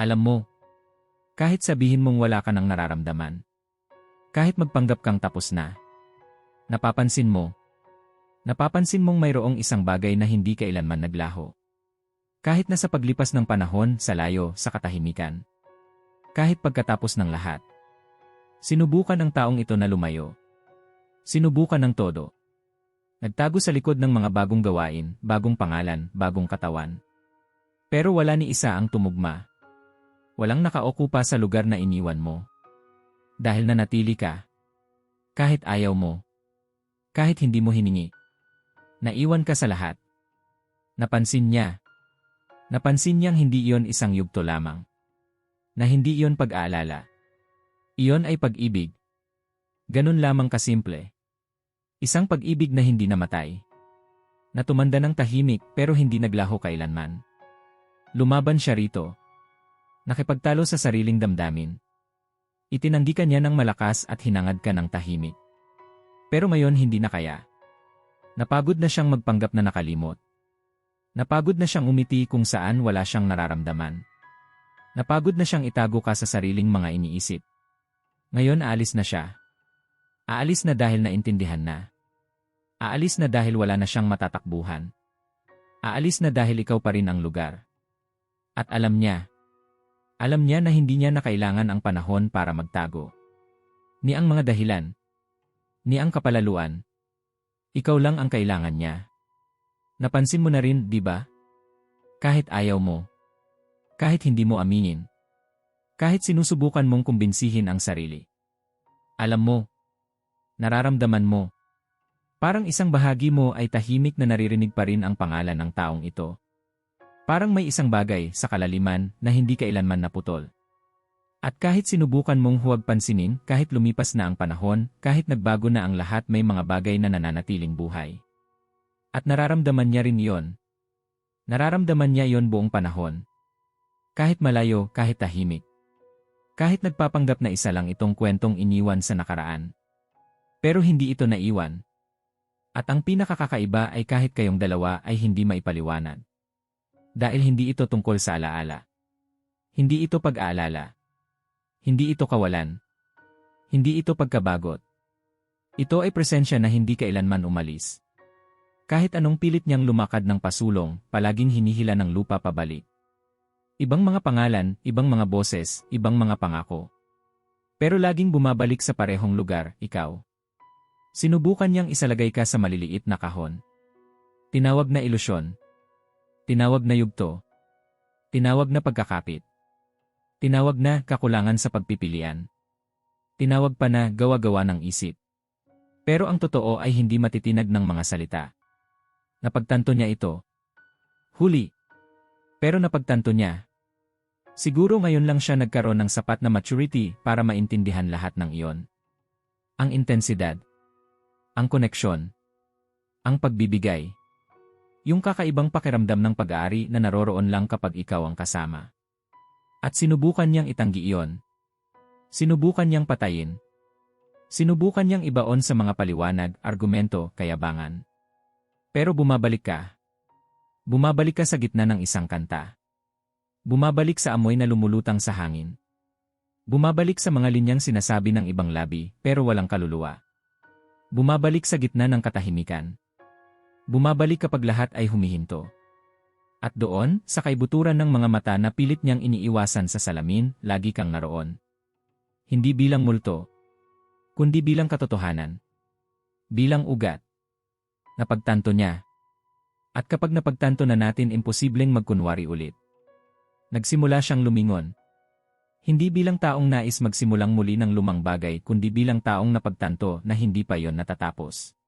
Alam mo, kahit sabihin mong wala ka nang nararamdaman, kahit magpanggap kang tapos na, napapansin mo, napapansin mong mayroong isang bagay na hindi kailanman naglaho. Kahit na sa paglipas ng panahon, sa layo, sa katahimikan. Kahit pagkatapos ng lahat. Sinubukan ng taong ito na lumayo. Sinubukan ng todo. Nagtago sa likod ng mga bagong gawain, bagong pangalan, bagong katawan. Pero wala ni isa ang tumugma. Walang nakaokupa sa lugar na iniwan mo. Dahil nanatili ka. Kahit ayaw mo. Kahit hindi mo hiningi. Naiwan ka sa lahat. Napansin niya. Napansin niyang hindi iyon isang yugto lamang. Na hindi iyon pag-aalala. Iyon ay pag-ibig. Ganun lamang kasimple. Isang pag-ibig na hindi namatay. Na tumanda ng tahimik pero hindi naglaho kailanman. Lumaban siya rito. Nakipagtalo sa sariling damdamin. Itinanggi ka niya ng malakas at hinangad ka ng tahimik. Pero ngayon hindi na kaya. Napagod na siyang magpanggap na nakalimot. Napagod na siyang umiti kung saan wala siyang nararamdaman. Napagod na siyang itago ka sa sariling mga iniisip. Ngayon aalis na siya. Aalis na dahil naintindihan na. Aalis na dahil wala na siyang matatakbuhan. Aalis na dahil ikaw pa rin ang lugar. At alam niya. Alam niya na hindi niya na kailangan ang panahon para magtago. Ni ang mga dahilan. Ni ang kapalaluan. Ikaw lang ang kailangan niya. Napansin mo na rin, di ba? Kahit ayaw mo. Kahit hindi mo aminin. Kahit sinusubukan mong kumbinsihin ang sarili. Alam mo, nararamdaman mo. Parang isang bahagi mo ay tahimik na naririnig pa rin ang pangalan ng taong ito. Parang may isang bagay sa kalaliman na hindi kailanman naputol. At kahit sinubukan mong huwag pansinin, kahit lumipas na ang panahon, kahit nagbago na ang lahat may mga bagay na nananatiling buhay. At nararamdaman niya rin iyon. Nararamdaman niya iyon buong panahon. Kahit malayo, kahit tahimik. Kahit nagpapanggap na isa lang itong kwentong iniwan sa nakaraan. Pero hindi ito naiwan. At ang pinakakakaiba ay kahit kayong dalawa ay hindi maipaliwanag. Dahil hindi ito tungkol sa alaala. Hindi ito pag-aalala. Hindi ito kawalan. Hindi ito pagkabagot. Ito ay presensya na hindi kailanman umalis. Kahit anong pilit niyang lumakad ng pasulong, palaging hinihila ng lupa pabalik. Ibang mga pangalan, ibang mga boses, ibang mga pangako. Pero laging bumabalik sa parehong lugar, ikaw. Sinubukan niyang isalagay ka sa maliliit na kahon. Tinawag na ilusyon. Tinawag na yugto. Tinawag na pagkakapit. Tinawag na kakulangan sa pagpipilian. Tinawag pa na gawa-gawa ng isip. Pero ang totoo ay hindi matitinag ng mga salita. Napagtanto niya ito. Huli. Pero napagtanto niya. Siguro ngayon lang siya nagkaroon ng sapat na maturity para maintindihan lahat ng iyon. Ang intensidad ang koneksyon, ang pagbibigay. Yung kakaibang pakiramdam ng pag-aari na naroroon lang kapag ikaw ang kasama. At sinubukan niyang itanggi iyon. Sinubukan niyang patayin. Sinubukan niyang ibaon sa mga paliwanag, argumento, kayabangan. Pero bumabalik ka. Bumabalik ka sa gitna ng isang kanta. Bumabalik sa amoy na lumulutang sa hangin. Bumabalik sa mga linyang sinasabi ng ibang labi pero walang kaluluwa. Bumabalik sa gitna ng katahimikan. Bumabalik kapag lahat ay humihinto. At doon, sa kaibuturan ng mga mata na pilit niyang iniiwasan sa salamin, lagi kang naroon. Hindi bilang multo, kundi bilang katotohanan. Bilang ugat. Napagtanto niya. At kapag napagtanto na natin imposibleng magkunwari ulit. Nagsimula siyang lumingon, hindi bilang taong nais magsimulang muli ng lumang bagay kundi bilang taong napagtanto na hindi pa yon natatapos.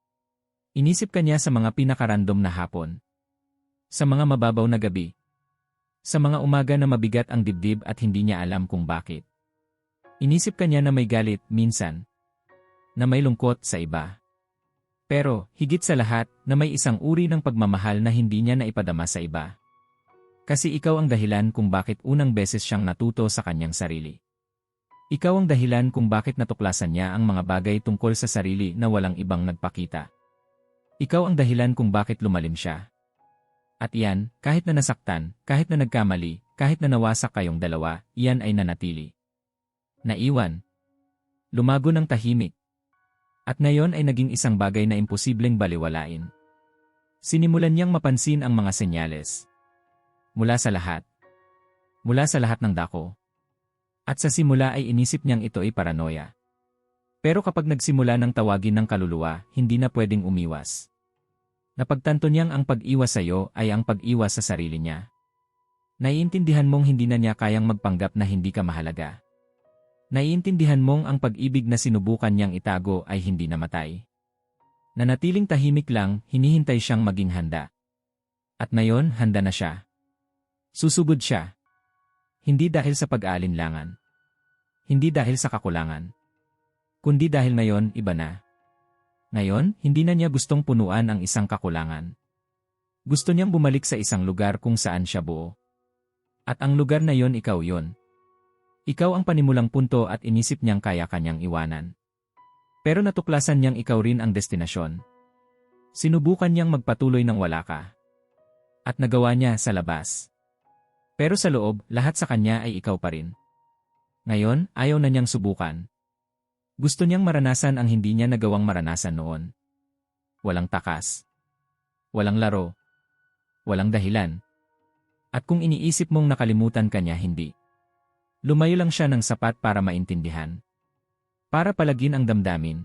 Inisip kanya sa mga pinakarandom na hapon. Sa mga mababaw na gabi. Sa mga umaga na mabigat ang dibdib at hindi niya alam kung bakit. Inisip kanya na may galit, minsan. Na may lungkot sa iba. Pero, higit sa lahat, na may isang uri ng pagmamahal na hindi niya naipadama sa iba. Kasi ikaw ang dahilan kung bakit unang beses siyang natuto sa kanyang sarili. Ikaw ang dahilan kung bakit natuklasan niya ang mga bagay tungkol sa sarili na walang ibang nagpakita. Ikaw ang dahilan kung bakit lumalim siya. At iyan, kahit na nasaktan, kahit na nagkamali, kahit na nawasak kayong dalawa, iyan ay nanatili. Naiwan. Lumago ng tahimik. At ngayon ay naging isang bagay na imposibleng baliwalain. Sinimulan niyang mapansin ang mga senyales. Mula sa lahat. Mula sa lahat ng dako. At sa simula ay inisip niyang ito ay paranoia. Pero kapag nagsimula ng tawagin ng kaluluwa, hindi na pwedeng umiwas. Napagtanto niyang ang pag-iwas sa iyo ay ang pag-iwas sa sarili niya. Naiintindihan mong hindi na niya kayang magpanggap na hindi ka mahalaga. Naiintindihan mong ang pag-ibig na sinubukan niyang itago ay hindi namatay. Nanatiling tahimik lang, hinihintay siyang maging handa. At ngayon, handa na siya. Susugod siya. Hindi dahil sa pag-aalinlangan. Hindi dahil sa kakulangan. Kundi dahil ngayon, iba na. Ngayon, hindi na niya gustong punuan ang isang kakulangan. Gusto niyang bumalik sa isang lugar kung saan siya buo. At ang lugar na yon ikaw yon. Ikaw ang panimulang punto at inisip niyang kaya kanyang iwanan. Pero natuklasan niyang ikaw rin ang destinasyon. Sinubukan niyang magpatuloy ng wala ka. At nagawa niya sa labas. Pero sa loob, lahat sa kanya ay ikaw pa rin. Ngayon, ayaw na niyang subukan. Gusto niyang maranasan ang hindi niya nagawang maranasan noon. Walang takas. Walang laro. Walang dahilan. At kung iniisip mong nakalimutan ka niya, hindi. Lumayo lang siya ng sapat para maintindihan. Para palagin ang damdamin.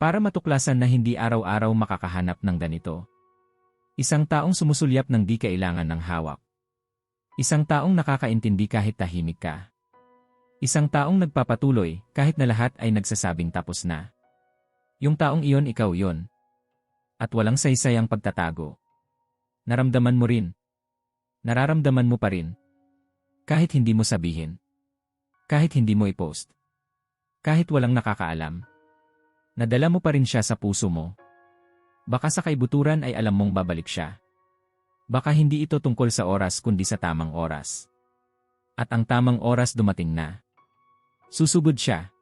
Para matuklasan na hindi araw-araw makakahanap ng ganito. Isang taong sumusulyap ng di kailangan ng hawak. Isang taong nakakaintindi kahit tahimik ka. Isang taong nagpapatuloy kahit na lahat ay nagsasabing tapos na. Yung taong iyon ikaw yon. At walang saysay ang pagtatago. Naramdaman mo rin. Nararamdaman mo pa rin. Kahit hindi mo sabihin. Kahit hindi mo i-post. Kahit walang nakakaalam. Nadala mo pa rin siya sa puso mo. Baka sa kaibuturan ay alam mong babalik siya. Baka hindi ito tungkol sa oras kundi sa tamang oras. At ang tamang oras dumating na. Susugod siya.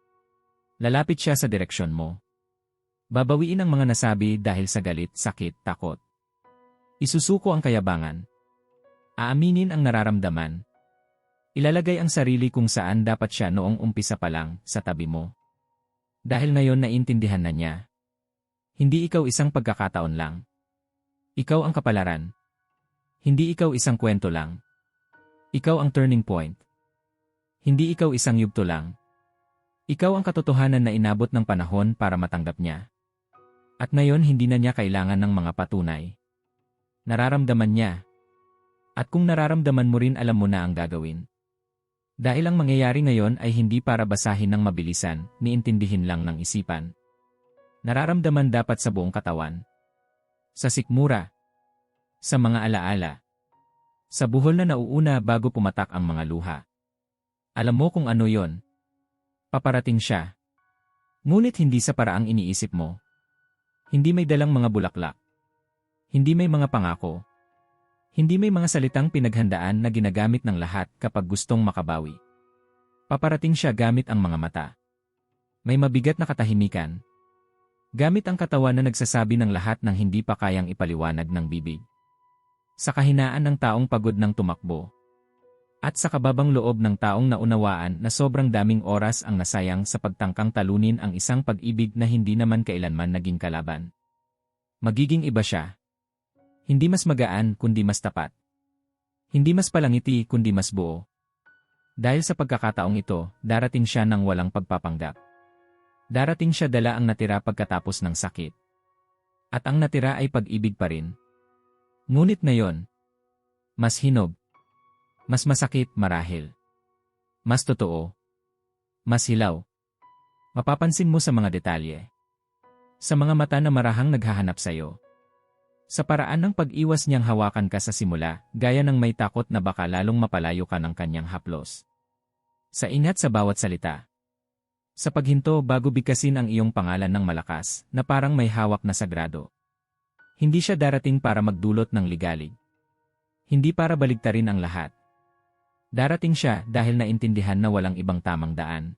Lalapit siya sa direksyon mo. Babawiin ang mga nasabi dahil sa galit, sakit, takot. Isusuko ang kayabangan. Aaminin ang nararamdaman. Ilalagay ang sarili kung saan dapat siya noong umpisa pa lang, sa tabi mo. Dahil ngayon naintindihan na niya. Hindi ikaw isang pagkakataon lang. Ikaw ang kapalaran. Hindi ikaw isang kwento lang. Ikaw ang turning point. Hindi ikaw isang yugto lang. Ikaw ang katotohanan na inabot ng panahon para matanggap niya. At ngayon hindi na niya kailangan ng mga patunay. Nararamdaman niya. At kung nararamdaman mo rin alam mo na ang gagawin. Dahil ang mangyayari ngayon ay hindi para basahin ng mabilisan, niintindihin lang ng isipan. Nararamdaman dapat sa buong katawan. Sa sikmura, sa mga alaala. Sa buhol na nauuna bago pumatak ang mga luha. Alam mo kung ano yon. Paparating siya. Ngunit hindi sa paraang iniisip mo. Hindi may dalang mga bulaklak. Hindi may mga pangako. Hindi may mga salitang pinaghandaan na ginagamit ng lahat kapag gustong makabawi. Paparating siya gamit ang mga mata. May mabigat na katahimikan. Gamit ang katawan na nagsasabi ng lahat ng hindi pa kayang ipaliwanag ng bibig sa kahinaan ng taong pagod ng tumakbo. At sa kababang loob ng taong naunawaan na sobrang daming oras ang nasayang sa pagtangkang talunin ang isang pag-ibig na hindi naman kailanman naging kalaban. Magiging iba siya. Hindi mas magaan kundi mas tapat. Hindi mas palangiti kundi mas buo. Dahil sa pagkakataong ito, darating siya ng walang pagpapanggap. Darating siya dala ang natira pagkatapos ng sakit. At ang natira ay pag-ibig pa rin, Ngunit ngayon, mas hinog, mas masakit marahil, mas totoo, mas hilaw. Mapapansin mo sa mga detalye. Sa mga mata na marahang naghahanap sa iyo. Sa paraan ng pag-iwas niyang hawakan ka sa simula, gaya ng may takot na baka lalong mapalayo ka ng kanyang haplos. Sa ingat sa bawat salita. Sa paghinto bago bigkasin ang iyong pangalan ng malakas, na parang may hawak na sagrado. Hindi siya darating para magdulot ng ligalig. Hindi para baligtarin ang lahat. Darating siya dahil naintindihan na walang ibang tamang daan.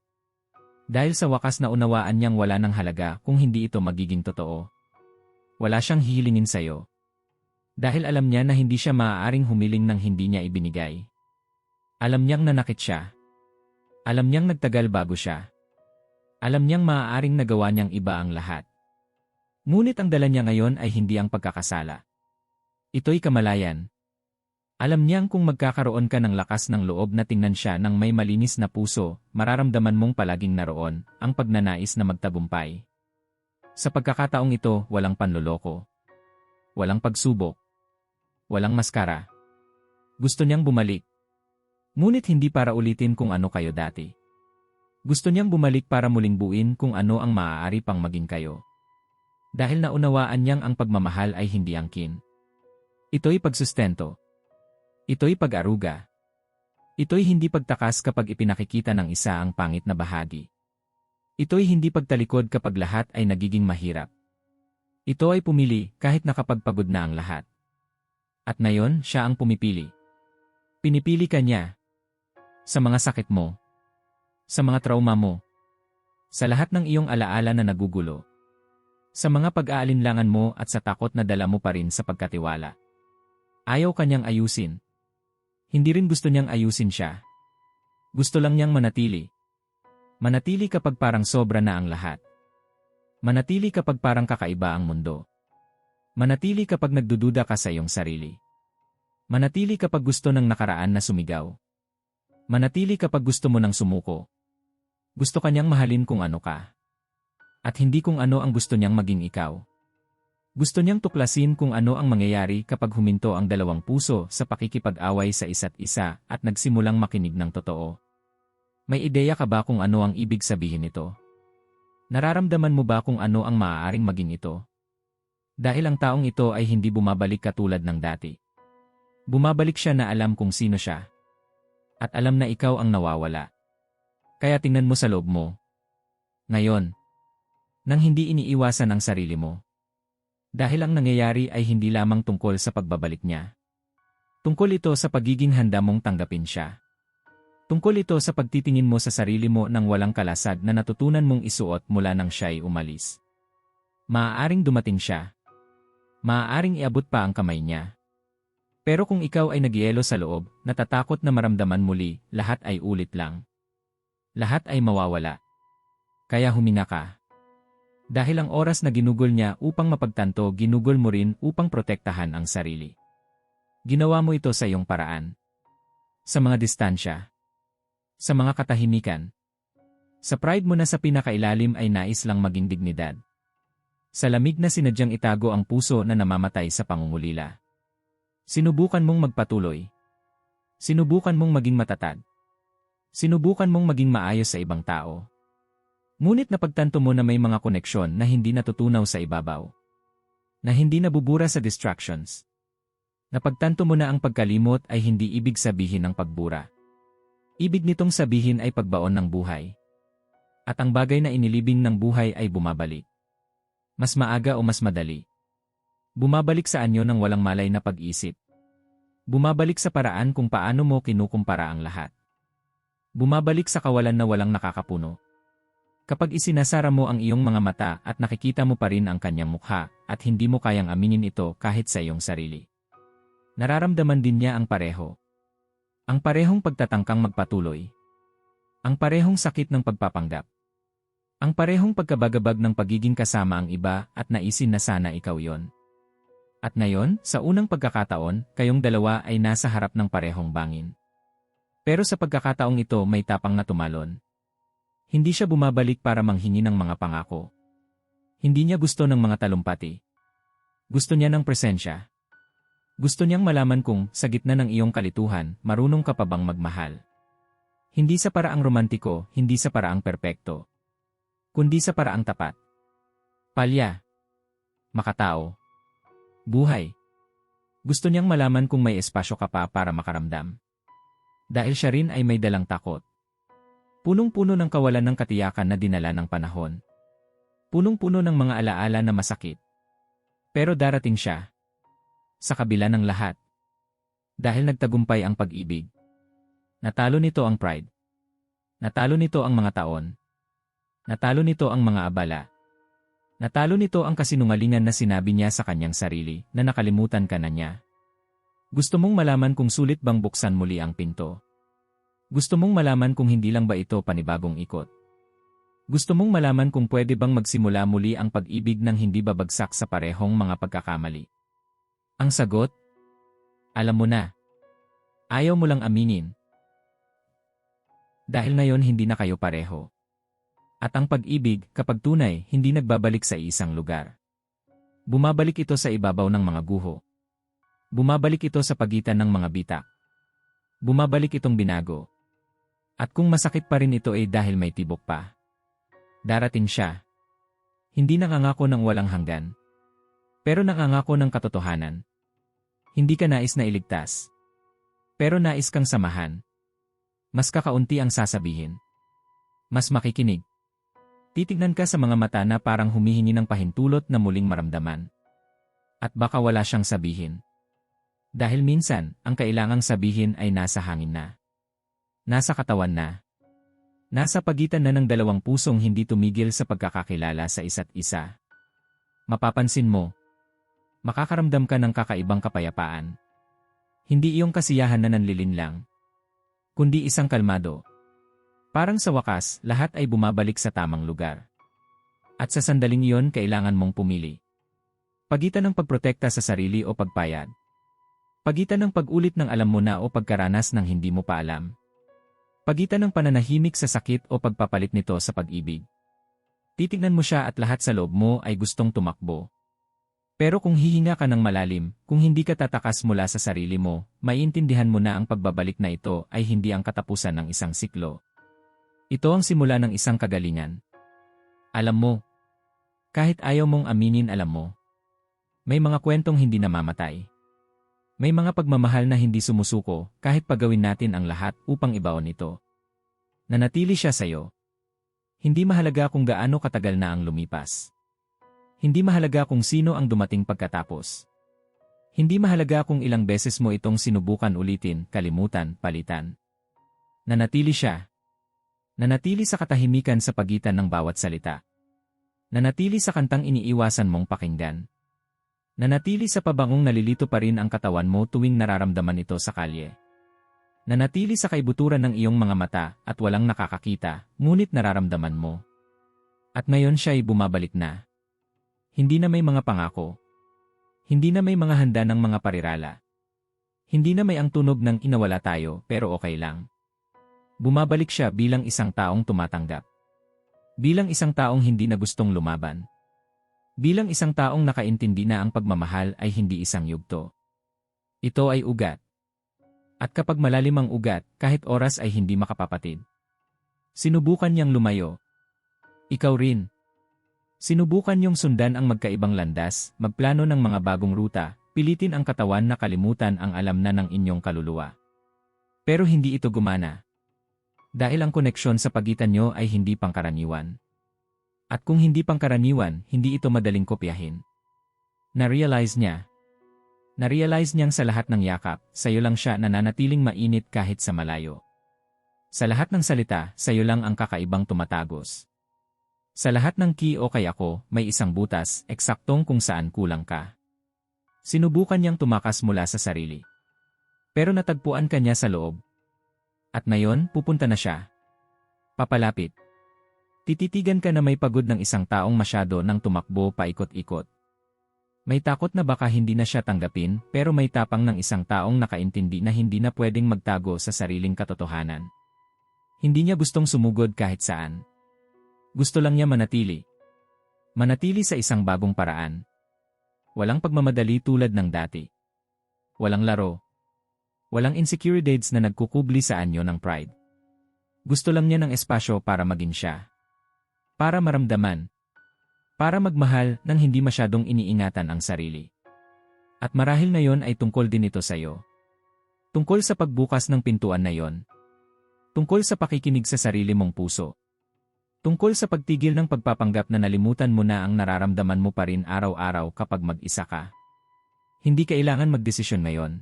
Dahil sa wakas na unawaan niyang wala ng halaga kung hindi ito magiging totoo. Wala siyang hihilingin sa'yo. Dahil alam niya na hindi siya maaaring humiling ng hindi niya ibinigay. Alam niyang nanakit siya. Alam niyang nagtagal bago siya. Alam niyang maaaring nagawa niyang iba ang lahat. Ngunit ang dala niya ngayon ay hindi ang pagkakasala. Ito'y kamalayan. Alam niyang kung magkakaroon ka ng lakas ng loob na tingnan siya ng may malinis na puso, mararamdaman mong palaging naroon ang pagnanais na magtagumpay. Sa pagkakataong ito, walang panloloko. Walang pagsubok. Walang maskara. Gusto niyang bumalik. Ngunit hindi para ulitin kung ano kayo dati. Gusto niyang bumalik para muling buuin kung ano ang maaari pang maging kayo. Dahil naunawaan niyang ang pagmamahal ay hindi angkin. Ito'y pagsustento. Ito'y pag-aruga. Ito'y hindi pagtakas kapag ipinakikita ng isa ang pangit na bahagi. Ito'y hindi pagtalikod kapag lahat ay nagiging mahirap. Ito ay pumili kahit nakapagpagod na ang lahat. At ngayon, siya ang pumipili. Pinipili ka niya. Sa mga sakit mo. Sa mga trauma mo. Sa lahat ng iyong alaala na nagugulo. Sa mga pag-aalinlangan mo at sa takot na dala mo pa rin sa pagkatiwala. Ayaw kanyang ayusin. Hindi rin gusto niyang ayusin siya. Gusto lang niyang manatili. Manatili kapag parang sobra na ang lahat. Manatili kapag parang kakaiba ang mundo. Manatili kapag nagdududa ka sa iyong sarili. Manatili kapag gusto ng nakaraan na sumigaw. Manatili kapag gusto mo ng sumuko. Gusto kanyang mahalin kung ano ka. At hindi kung ano ang gusto niyang maging ikaw. Gusto niyang tuklasin kung ano ang mangyayari kapag huminto ang dalawang puso sa pakikipag-away sa isa't isa at nagsimulang makinig ng totoo. May ideya ka ba kung ano ang ibig sabihin nito? Nararamdaman mo ba kung ano ang maaaring maging ito? Dahil ang taong ito ay hindi bumabalik katulad ng dati. Bumabalik siya na alam kung sino siya. At alam na ikaw ang nawawala. Kaya tingnan mo sa loob mo. Ngayon, nang hindi iniiwasan ang sarili mo, dahil ang nangyayari ay hindi lamang tungkol sa pagbabalik niya. Tungkol ito sa pagiging handa mong tanggapin siya. Tungkol ito sa pagtitingin mo sa sarili mo nang walang kalasag na natutunan mong isuot mula nang siya'y umalis. Maaaring dumating siya. Maaaring iabot pa ang kamay niya. Pero kung ikaw ay nagyelo sa loob, natatakot na maramdaman muli, lahat ay ulit lang. Lahat ay mawawala. Kaya huminga ka. Dahil ang oras na ginugol niya upang mapagtanto ginugol mo rin upang protektahan ang sarili. Ginawa mo ito sa iyong paraan. Sa mga distansya. Sa mga katahimikan. Sa pride mo na sa pinakailalim ay nais lang maging dignidad. Sa lamig na sinadyang itago ang puso na namamatay sa pangungulila. Sinubukan mong magpatuloy. Sinubukan mong maging matatag. Sinubukan mong maging maayos sa ibang tao. Ngunit napagtanto mo na may mga koneksyon na hindi natutunaw sa ibabaw. Na hindi nabubura sa distractions. Napagtanto mo na ang pagkalimot ay hindi ibig sabihin ng pagbura. Ibig nitong sabihin ay pagbaon ng buhay. At ang bagay na inilibing ng buhay ay bumabalik. Mas maaga o mas madali. Bumabalik sa anyo ng walang malay na pag-isip. Bumabalik sa paraan kung paano mo kinukumpara ang lahat. Bumabalik sa kawalan na walang nakakapuno. Kapag isinasara mo ang iyong mga mata at nakikita mo pa rin ang kanyang mukha at hindi mo kayang aminin ito kahit sa iyong sarili. Nararamdaman din niya ang pareho. Ang parehong pagtatangkang magpatuloy. Ang parehong sakit ng pagpapanggap. Ang parehong pagkabagabag ng pagiging kasama ang iba at naisin na sana ikaw yon. At ngayon, sa unang pagkakataon, kayong dalawa ay nasa harap ng parehong bangin. Pero sa pagkakataong ito may tapang na tumalon. Hindi siya bumabalik para manghingi ng mga pangako. Hindi niya gusto ng mga talumpati. Gusto niya ng presensya. Gusto niyang malaman kung, sa gitna ng iyong kalituhan, marunong ka pa bang magmahal. Hindi sa paraang romantiko, hindi sa paraang perpekto. Kundi sa paraang tapat. Palya. Makatao. Buhay. Gusto niyang malaman kung may espasyo ka pa para makaramdam. Dahil siya rin ay may dalang takot. Punong-puno ng kawalan ng katiyakan na dinala ng panahon. Punong-puno ng mga alaala na masakit. Pero darating siya. Sa kabila ng lahat. Dahil nagtagumpay ang pag-ibig. Natalo nito ang pride. Natalo nito ang mga taon. Natalo nito ang mga abala. Natalo nito ang kasinungalingan na sinabi niya sa kanyang sarili na nakalimutan ka na niya. Gusto mong malaman kung sulit bang buksan muli ang pinto. Gusto mong malaman kung hindi lang ba ito panibagong ikot. Gusto mong malaman kung pwede bang magsimula muli ang pag-ibig ng hindi babagsak sa parehong mga pagkakamali. Ang sagot? Alam mo na. Ayaw mo lang aminin. Dahil ngayon hindi na kayo pareho. At ang pag-ibig, kapag tunay, hindi nagbabalik sa isang lugar. Bumabalik ito sa ibabaw ng mga guho. Bumabalik ito sa pagitan ng mga bitak. Bumabalik itong binago. At kung masakit pa rin ito ay dahil may tibok pa. Darating siya. Hindi nakangako ng walang hanggan. Pero nakangako ng katotohanan. Hindi ka nais na iligtas. Pero nais kang samahan. Mas kakaunti ang sasabihin. Mas makikinig. Titignan ka sa mga mata na parang humihingi ng pahintulot na muling maramdaman. At baka wala siyang sabihin. Dahil minsan, ang kailangang sabihin ay nasa hangin na. Nasa katawan na. Nasa pagitan na ng dalawang pusong hindi tumigil sa pagkakakilala sa isa't isa. Mapapansin mo, makakaramdam ka ng kakaibang kapayapaan. Hindi iyong kasiyahan na nanlilin lang, kundi isang kalmado, Parang sa wakas, lahat ay bumabalik sa tamang lugar. At sa sandaling iyon kailangan mong pumili. Pagitan ng pagprotekta sa sarili o pagpayad. Pagitan ng pag-ulit ng alam mo na o pagkaranas ng hindi mo pa alam. Pagitan ng pananahimik sa sakit o pagpapalit nito sa pag-ibig. Titignan mo siya at lahat sa loob mo ay gustong tumakbo. Pero kung hihinga ka ng malalim, kung hindi ka tatakas mula sa sarili mo, maiintindihan mo na ang pagbabalik na ito ay hindi ang katapusan ng isang siklo, ito ang simula ng isang kagalingan. Alam mo, kahit ayaw mong aminin alam mo, may mga kwentong hindi namamatay. May mga pagmamahal na hindi sumusuko kahit pagawin natin ang lahat upang ibaon ito. Nanatili siya sa'yo. Hindi mahalaga kung gaano katagal na ang lumipas. Hindi mahalaga kung sino ang dumating pagkatapos. Hindi mahalaga kung ilang beses mo itong sinubukan ulitin, kalimutan, palitan. Nanatili siya, Nanatili sa katahimikan sa pagitan ng bawat salita. Nanatili sa kantang iniiwasan mong pakinggan. Nanatili sa pabangong nalilito pa rin ang katawan mo tuwing nararamdaman ito sa kalye. Nanatili sa kaibuturan ng iyong mga mata at walang nakakakita, ngunit nararamdaman mo. At ngayon siya ay bumabalik na. Hindi na may mga pangako. Hindi na may mga handa ng mga parirala. Hindi na may ang tunog ng inawala tayo pero okay lang. Bumabalik siya bilang isang taong tumatanggap. Bilang isang taong hindi na gustong lumaban. Bilang isang taong nakaintindi na ang pagmamahal ay hindi isang yugto. Ito ay ugat. At kapag malalim ang ugat, kahit oras ay hindi makapapatid. Sinubukan niyang lumayo. Ikaw rin. Sinubukan niyong sundan ang magkaibang landas, magplano ng mga bagong ruta, pilitin ang katawan na kalimutan ang alam na ng inyong kaluluwa. Pero hindi ito gumana. Dahil ang koneksyon sa pagitan nyo ay hindi pangkaraniwan. At kung hindi pangkaraniwan, hindi ito madaling kopyahin. Na-realize niya. Na-realize niyang sa lahat ng yakap, sa'yo lang siya nananatiling mainit kahit sa malayo. Sa lahat ng salita, sa'yo lang ang kakaibang tumatagos. Sa lahat ng ki o kay ako, may isang butas, eksaktong kung saan kulang ka. Sinubukan niyang tumakas mula sa sarili. Pero natagpuan ka niya sa loob, at ngayon, pupunta na siya. Papalapit. Tititigan ka na may pagod ng isang taong masyado nang tumakbo paikot-ikot. May takot na baka hindi na siya tanggapin, pero may tapang ng isang taong nakaintindi na hindi na pwedeng magtago sa sariling katotohanan. Hindi niya gustong sumugod kahit saan. Gusto lang niya manatili. Manatili sa isang bagong paraan. Walang pagmamadali tulad ng dati. Walang laro, Walang insecurities na nagkukubli sa anyo ng pride. Gusto lang niya ng espasyo para maging siya. Para maramdaman. Para magmahal nang hindi masyadong iniingatan ang sarili. At marahil na yon ay tungkol din ito sa iyo. Tungkol sa pagbukas ng pintuan na yon. Tungkol sa pakikinig sa sarili mong puso. Tungkol sa pagtigil ng pagpapanggap na nalimutan mo na ang nararamdaman mo pa rin araw-araw kapag mag-isa ka. Hindi kailangan magdesisyon ngayon.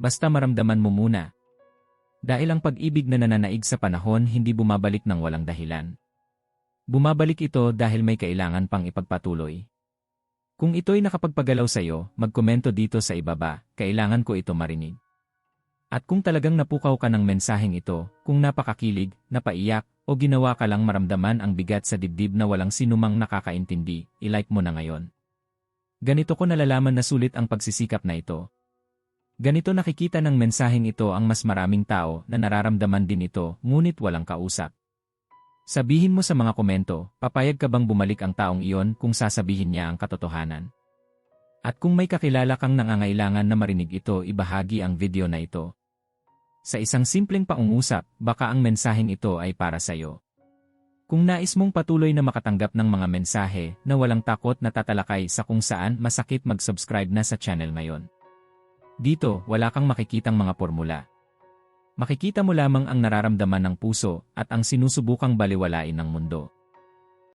Basta maramdaman mo muna. Dahil ang pag-ibig na nananaig sa panahon hindi bumabalik ng walang dahilan. Bumabalik ito dahil may kailangan pang ipagpatuloy. Kung ito'y nakapagpagalaw sa iyo, magkomento dito sa ibaba, kailangan ko ito marinig. At kung talagang napukaw ka ng mensaheng ito, kung napakakilig, napaiyak, o ginawa ka lang maramdaman ang bigat sa dibdib na walang sinumang nakakaintindi, ilike mo na ngayon. Ganito ko nalalaman na sulit ang pagsisikap na ito. Ganito nakikita ng mensaheng ito ang mas maraming tao na nararamdaman din ito, ngunit walang kausap. Sabihin mo sa mga komento, papayag ka bang bumalik ang taong iyon kung sasabihin niya ang katotohanan? At kung may kakilala kang nangangailangan na marinig ito, ibahagi ang video na ito. Sa isang simpleng paungusap, baka ang mensaheng ito ay para sa iyo. Kung nais mong patuloy na makatanggap ng mga mensahe na walang takot na tatalakay sa kung saan masakit mag-subscribe na sa channel ngayon. Dito, wala kang makikitang mga formula. Makikita mo lamang ang nararamdaman ng puso at ang sinusubukang baliwalain ng mundo.